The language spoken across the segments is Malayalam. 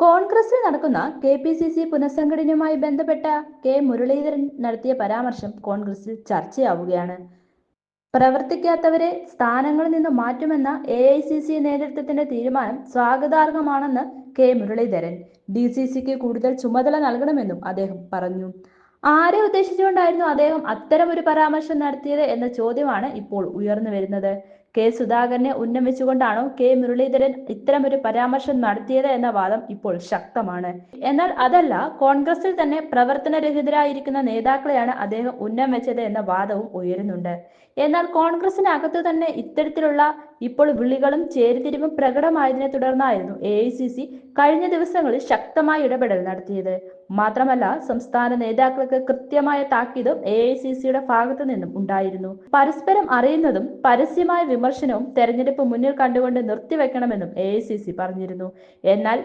കോൺഗ്രസിൽ നടക്കുന്ന കെ പി സി സി പുനഃസംഘടനയുമായി ബന്ധപ്പെട്ട കെ മുരളീധരൻ നടത്തിയ പരാമർശം കോൺഗ്രസിൽ ചർച്ചയാവുകയാണ്. പ്രവർത്തിക്കാത്തവരെ സ്ഥാനങ്ങളിൽ നിന്ന് മാറ്റുമെന്ന എ ഐ സി സി നേതൃത്വത്തിന്റെ തീരുമാനം സ്വാഗതാർഹമാണെന്ന് കെ മുരളീധരൻ ഡി സി സിക്ക് കൂടുതൽ ചുമതല നൽകണമെന്നും അദ്ദേഹം പറഞ്ഞു. ആരെ ഉദ്ദേശിച്ചുകൊണ്ടായിരുന്നു അദ്ദേഹം അത്തരം ഒരു പരാമർശം നടത്തിയത് എന്ന ചോദ്യമാണ് ഇപ്പോൾ ഉയർന്നു വരുന്നത്. കെ സുധാകരനെ ഉന്നമിച്ചുകൊണ്ടാണോ കെ മുരളീധരൻ ഇത്തരമൊരു പരാമർശം നടത്തിയത് എന്ന വാദം ഇപ്പോൾ ശക്തമാണ്. എന്നാൽ അതല്ല കോൺഗ്രസിൽ തന്നെ പ്രവർത്തനരഹിതരായിരിക്കുന്ന നേതാക്കളെയാണ് അദ്ദേഹം ഉന്നം വെച്ചത് എന്ന വാദവും ഉയരുന്നുണ്ട്. എന്നാൽ കോൺഗ്രസിനകത്ത് തന്നെ ഇത്തരത്തിലുള്ള ഇപ്പോൾ വിളികളും ചേരിതിരിവും പ്രകടമായതിനെ തുടർന്നായിരുന്നു എ കഴിഞ്ഞ ദിവസങ്ങളിൽ ശക്തമായ ഇടപെടൽ നടത്തിയത്. മാത്രമല്ല സംസ്ഥാന നേതാക്കൾക്ക് കൃത്യമായ താക്കീതും എ ഐ സി സിയുടെ ഭാഗത്തു നിന്നും ഉണ്ടായിരുന്നു. പരസ്പരം അറിയുന്നതും പരസ്യമായ വിമർശനവും തെരഞ്ഞെടുപ്പ് മുന്നിൽ കണ്ടുകൊണ്ട് നിർത്തിവെക്കണമെന്നും എ ഐ സി സി പറഞ്ഞിരുന്നു. എന്നാൽ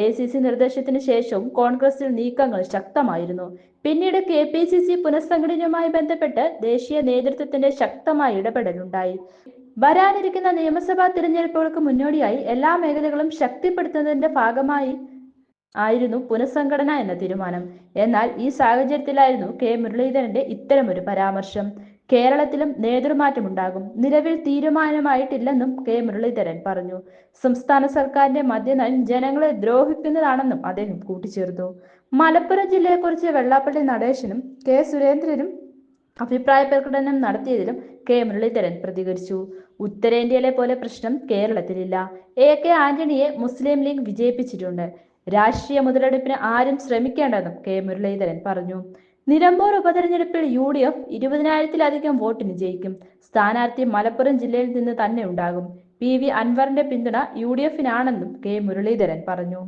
എ സി സി നിർദ്ദേശത്തിന് ശേഷവും കോൺഗ്രസിൽ നീക്കങ്ങൾ ശക്തമായിരുന്നു. പിന്നീട് കെ പി സി സി പുനഃസംഘടനയുമായി ബന്ധപ്പെട്ട് ദേശീയ നേതൃത്വത്തിന്റെ ശക്തമായ ഇടപെടലുണ്ടായി. വരാനിരിക്കുന്ന നിയമസഭാ തിരഞ്ഞെടുപ്പുകൾക്ക് മുന്നോടിയായി എല്ലാ മേഖലകളും ശക്തിപ്പെടുത്തുന്നതിന്റെ ഭാഗമായി ആയിരുന്നു പുനഃസംഘടന എന്ന തീരുമാനം. എന്നാൽ ഈ സാഹചര്യത്തിലായിരുന്നു കെ. മുരളീധരന്റെ ഇത്തരമൊരു പരാമർശം. കേരളത്തിലും നേതൃമാറ്റമുണ്ടാകും. നിലവിൽ തീരുമാനമായിട്ടില്ലെന്നും കെ. മുരളീധരൻ പറഞ്ഞു. സംസ്ഥാന സർക്കാരിന്റെ മദ്യനയം ജനങ്ങളെ ദ്രോഹിക്കുന്നതാണെന്നും അദ്ദേഹം കൂട്ടിച്ചേർത്തു. മലപ്പുറം ജില്ലയെക്കുറിച്ച് വെള്ളാപ്പള്ളി നടേശനും കെ. സുരേന്ദ്രനും അഭിപ്രായ പ്രകടനം നടത്തിയതിലും കെ. മുരളീധരൻ പ്രതികരിച്ചു. ഉത്തരേന്ത്യയിലെ പോലെ പ്രശ്നം കേരളത്തിലില്ല. എ. കെ. ആന്റണിയെ മുസ്ലിം ലീഗ് വിജയിപ്പിച്ചിട്ടുണ്ട്. രാഷ്ട്രീയ മുതലെടുപ്പിന് ആരും ശ്രമിക്കേണ്ടെന്നും കെ. മുരളീധരൻ പറഞ്ഞു. നിലമ്പൂർ ഉപതെരഞ്ഞെടുപ്പിൽ യു. ഡി. എഫ് ഇരുപതിനായിരത്തിലധികം വോട്ടിന് ജയിക്കും. സ്ഥാനാർത്ഥി മലപ്പുറം ജില്ലയിൽ നിന്ന് തന്നെ ഉണ്ടാകും. പി. വി. അൻവറിന്റെ പിന്തുണ യു. ഡി. എഫിനാണെന്നും കെ. മുരളീധരൻ പറഞ്ഞു.